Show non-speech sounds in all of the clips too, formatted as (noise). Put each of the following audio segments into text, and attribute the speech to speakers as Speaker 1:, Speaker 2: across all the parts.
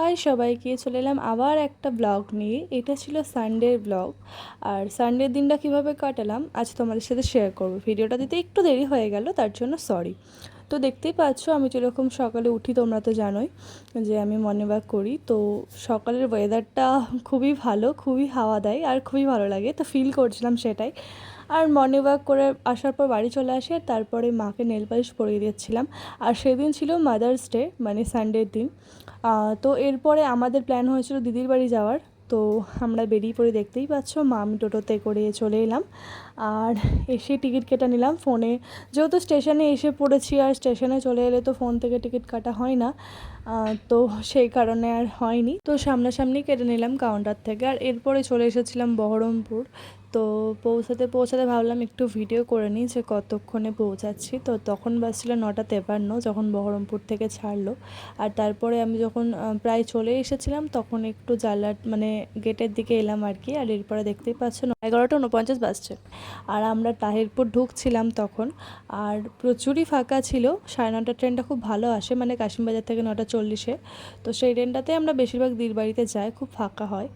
Speaker 1: High সবাইকে, চলে এলাম আবার একটা ব্লগ নিয়ে। এটা ছিল সানডের ব্লগ আর সানডের দিনটা কীভাবে কাটালাম, আজ তোমাদের সাথে শেয়ার করব। ভিডিওটা দিতে একটু দেরি হয়ে গেল, তার জন্য সরি তো দেখতেই পাচ্ছ, আমি যেরকম সকালে উঠি, তোমরা তো জানোই যে আমি মর্নিং ওয়াক করি। তো সকালের ওয়েদারটা খুবই ভালো, খুবই হাওয়া দেয় আর খুবই ভালো লাগে, তো ফিল করছিলাম সেটাই। আর মর্নিং ওয়াক করে আসার পর বাড়ি চলে আসি তারপরে মাকে নেল পালিশ পরিয়ে দিচ্ছিলাম। আর সেদিন ছিল মাদার্স ডে মানে সানডের দিন। তো এরপরে আমাদের প্ল্যান হয়েছিল দিদির বাড়ি যাওয়ার। তো আমরা বেরিয়ে পড়ে দেখতেই পাচ্ছ, মা আমি টোটোতে করে চলে এলাম। আর এসে টিকিট কেটে নিলাম ফোনে। যেহেতু স্টেশনে এসে পড়েছি আর স্টেশনে চলে এলে তো ফোন থেকে টিকিট কাটা হয় না তো সেই কারণে আর হয়নি। তো সামনাসামনি কেটে নিলাম কাউন্টার থেকে। আর এরপরে চলে এসেছিলাম বহরমপুর। তো পৌঁছাতে পৌঁছাতে ভাবলাম একটু ভিডিও করে নিই যে কতক্ষণে পৌঁছাচ্ছি। তো তখন বাজছিল নটা তেপান্ন, যখন বহরমপুর থেকে ছাড়লো। আর তারপরে আমি যখন প্রায় চলে এসেছিলাম, তখন একটু জানলার মানে গেটের দিকে এলাম আর কি। আর এরপরে দেখতেই পাচ্ছ এগারোটা উনপঞ্চাশ বাজছে আর আমরা তাহিরপুর ঢুকছিলাম তখন। আর প্রচুরই ফাঁকা ছিল। সাড়ে নটার ট্রেনটা খুব ভালো আসে মানে কাশিমবাজার থেকে নটা চল্লিশে। তো সেই ট্রেনটাতে আমরা বেশিরভাগ দির বাড়িতে যাই, খুব ফাঁকা হয়।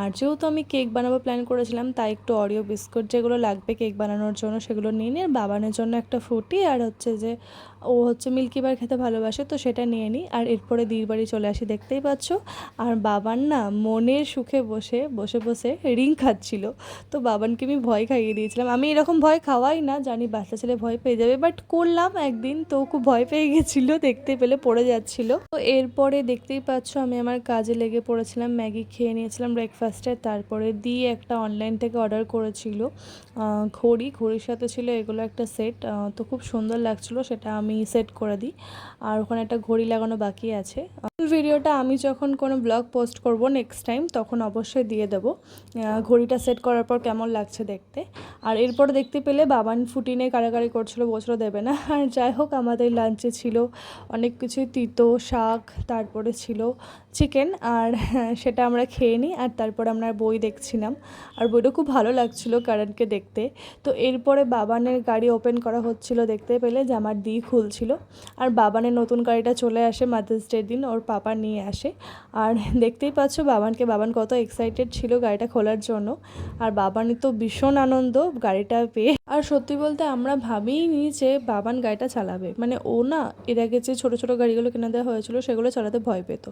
Speaker 1: আর যেহেতু আমি কেক বানাবো প্ল্যান করেছিলাম, তাই একটু অরিও বিস্কুট যেগুলো লাগবে কেক বানানোর জন্য সেগুলো নিয়ে নিই আর বাবানের জন্য একটা ফ্রুটি আর হচ্ছে যে ও হচ্ছে মিল্কি বার খেতে ভালোবাসে, তো সেটা নিয়ে নিই। আর এরপরে দির বাড়ি চলে আসি, দেখতেই পাচ্ছ। আর বাবার না মনের সুখে বসে বসে বসে রিং খাচ্ছিল। তো বাবানকে আমি ভয় খাইয়ে দিয়েছিলাম। আমি এরকম ভয় খাওয়াই না, জানি বাচ্চা ছেলে ভয় পেয়ে যাবে বাট করলাম একদিন, তো খুব ভয় পেয়ে গেছিল, দেখতে পেলে পড়ে যাচ্ছিল। তো এরপরে দেখতেই পাচ্ছ, আমি আমার কাজে লেগে পড়েছিলাম ম্যাগি খেয়ে নিয়েছিলাম ব্রেকফাস্টে তারপরে দিয়ে একটা অনলাইন থেকে অর্ডার করেছিল। ঘড়ি, ঘড়ির সাথে ছিল এগুলো একটা সেট তো খুব সুন্দর লাগছিল, সেটা আমি সেট করে দিই। আর ওখানে একটা ঘড়ি লাগানো বাকি আছে। ভিডিওটা আমি যখন কোনো ব্লগ পোস্ট করব নেক্সট টাইম তখন অবশ্যই দিয়ে দেবো। ঘড়িটা সেট করার পর কেমন লাগছে দেখতে। আর এরপর দেখতে পেলে বাবান ফুটিনে কারাকারি করছিল, বছরও দেবে না। আর যাই হোক, আমাদের লাঞ্চে ছিল অনেক কিছুই, তিতো, শাক, তারপরে ছিল চিকেন আর (laughs) সেটা আমরা খেয়ে নিই, আর তারপর আমরা বই দেখছিলাম। আর বইটা খুব ভালো লাগছিল কারণকে দেখতে। তো এরপরে বাবানের গাড়ি ওপেন করা হচ্ছিল, দেখতে পেলে যে আমার দি খুলছিল। আর বাবানের নতুন গাড়িটা চলে আসে মাদার্স ডে দিন, ওর পাপা নিয়ে আসে। আর দেখতেই পাচ্ছ বাবানকে, বাবান কত এক্সাইটেড ছিল গাড়িটা খোলার জন্য। আর বাবানের তো ভীষণ আনন্দ গাড়িটা পেয়ে। আর সত্যি বলতে আমরা ভাবিনি যে বাবান গাড়িটা চালাবে। মানে ও না, এর আগে যে ছোটো ছোটো গাড়িগুলো কেনা দেওয়া হয়েছিল, সেগুলো চালাতে ভয় পেত।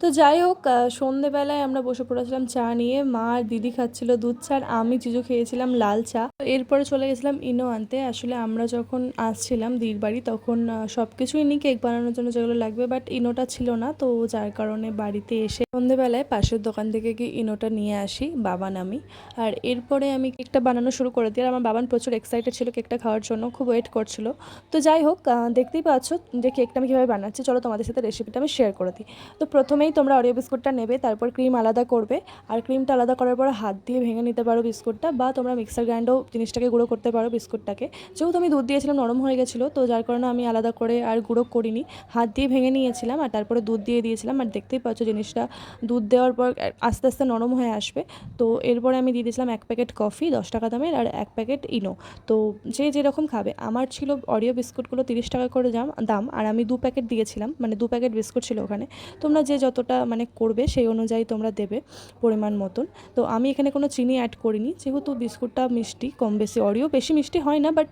Speaker 1: তো যাই হোক সন্ধেবেলায় আমরা বসে পড়েছিলাম চা নিয়ে। মা আর দিদি খাচ্ছিল দুধ চা, আর আমি জিজু খেয়েছিলাম লাল চা। এরপরে চলে গেছিলাম ইনো আনতে। আসলে আমরা যখন আসছিলাম দিদির বাড়ি তখন সব কিছুই নিই কেক বানানোর জন্য যেগুলো লাগবে, বাট ইনোটা ছিল না। তো যার কারণে বাড়িতে এসে সন্ধেবেলায় পাশের দোকান থেকে গিয়ে ইনোটা নিয়ে আসি, বাবান আমি। আর এরপরে আমি কেকটা বানানো শুরু করে দিই। আর আমার বাবান প্রচুর এক্সাইটেড ছিল কেকটা খাওয়ার জন্য, খুব ওয়েট করছিল। তো যাই হোক দেখতেই পাচ্ছ যে কেকটা আমি কীভাবে বানাচ্ছি। চলো তোমাদের সাথে রেসিপিটা আমি শেয়ার করে দিই। তো প্রথমেই তোমরা অরিও বিস্কুটটা নেবে, তারপর ক্রিম আলাদা করবে। আর ক্রিমটা আলাদা করার পর হাত দিয়ে ভেঙে নিতে পারো বিস্কুটটা, বা তোমরা মিক্সার গ্রাইন্ডও জিনিসটাকে গুঁড়ো করতে পারো বিস্কুটটাকে। যেহেতু আমি দুধ দিয়েছিলাম, নরম হয়ে গেছিল, তো যার কারণে আমি আলাদা করে আর গুঁড়ো করিনি। হাত দিয়ে ভেঙে নিয়েছিলাম, আর তারপরে দুধ দিয়ে দিয়েছিলাম আর দেখতেই পাচ্ছ জিনিসটা, দুধ দেওয়ার পর আস্তে আস্তে নরম হয়ে আসবে। তো এরপরে আমি দিয়ে দিয়েছিলাম এক প্যাকেট কফি, দশ টাকা দামের, আর এক প্যাকেট ইনো। তো যে যেরকম খাবে। আমার ছিল অরিও বিস্কুটগুলো তিরিশ টাকা করে দাম দাম, আর আমি দু প্যাকেট দিয়েছিলাম মানে দু প্যাকেট বিস্কুট ছিল ওখানে। তোমরা যে যতটা মানে করবে সেই অনুযায়ী তোমরা দেবে পরিমাণ মতন। তো আমি এখানে কোনো চিনি অ্যাড করিনি, যেহেতু বিস্কুটটা মিষ্টি, কম বেশি। অরিও বেশি মিষ্টি হয় না বাট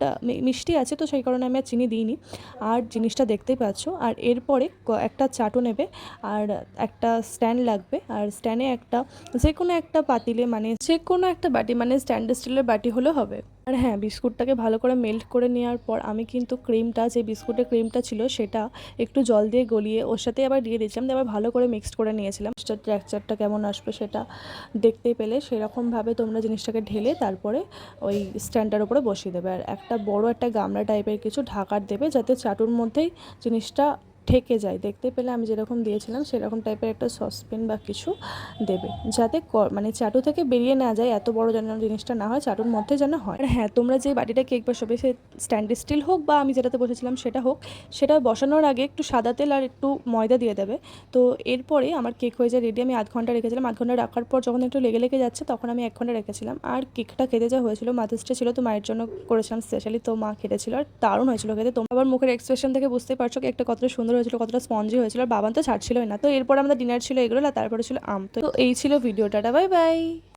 Speaker 1: মিষ্টি আছে, তো সেই কারণে আমি আর চিনি দিইনি। আর জিনিসটা দেখতেই পাচ্ছ, আর এরপরে একটা চাটু নেবে আর একটা স্ট্যান্ড লাগবে। আর স্ট্যান্ডে একটা যে কোনো একটা পাতিলে মানে যে কোনো একটা বাটি মানে স্ট্যান্ড স্টিলের বাটি হলে হবে। আর হ্যাঁ বিস্কুটটাকে ভালো করে মেল্ট করে নেওয়ার পর আমি কিন্তু ক্রিমটা, যে বিস্কুটের ক্রিমটা ছিল সেটা একটু জল দিয়ে গলিয়ে ওর সাথে আবার দিয়ে দিয়েছিলাম। দিয়ে আবার ভালো করে মিক্সড করে নিয়েছিলাম। টেক্সচারটা কেমন আসবে সেটা দেখতে পেলে। সেরকমভাবে তোমরা জিনিসটাকে ঢেলে তারপরে ওই স্ট্যান্ডটার উপরে বসিয়ে দেবে। আর একটা বড় একটা গামলা টাইপের কিছু ঢাকার দেবে যাতে চাটুর মধ্যেই জিনিসটা ঠেকে যায়। দেখতে পেলে আমি যেরকম দিয়েছিলাম সেরকম টাইপের একটা সসপেন বা কিছু দেবে। যাতে মানে চাটু থেকে বেরিয়ে না যায়, এত বড় যেন জিনিসটা না হয়, চাটুর মধ্যে যেন হয়। হ্যাঁ তোমরা যে বাটিটা কেক বসাবে সে স্ট্যান্ড স্টিল হোক বা আমি যেটাতে বসেছিলাম সেটা হোক, সেটা বসানোর আগে একটু সাদা তেল আর একটু ময়দা দিয়ে দেবে। তো এরপরে আমার কেক হয়ে যায় রেডি আমি আধ ঘণ্টা রেখেছিলাম। আধ ঘণ্টা রাখার পর যখন একটু লেগে লেগে যাচ্ছে, তখন আমি এক ঘণ্টা রেখেছিলাম। আর কেকটা খেতে যা হয়েছিল মাদার্স ছিল তো মায়ের জন্য করেছিলাম স্পেশালি তো মা খেতেছিল আর দারুণ হয়েছিল খেতে। তোমার আবার মুখের এক্সপ্রেশন থেকে বুঝতেই পারছ কেকটা কতটা সুন্দর সুন্দর হয়েছিল, কতটা স্পঞ্জি হয়েছিল বাবান তো ছাড়ছিলই না। তো এরপর আমাদের ডিনার ছিল এগুলো তারপরে ছিল আম। তো এই ছিল ভিডিওটা। Bye bye.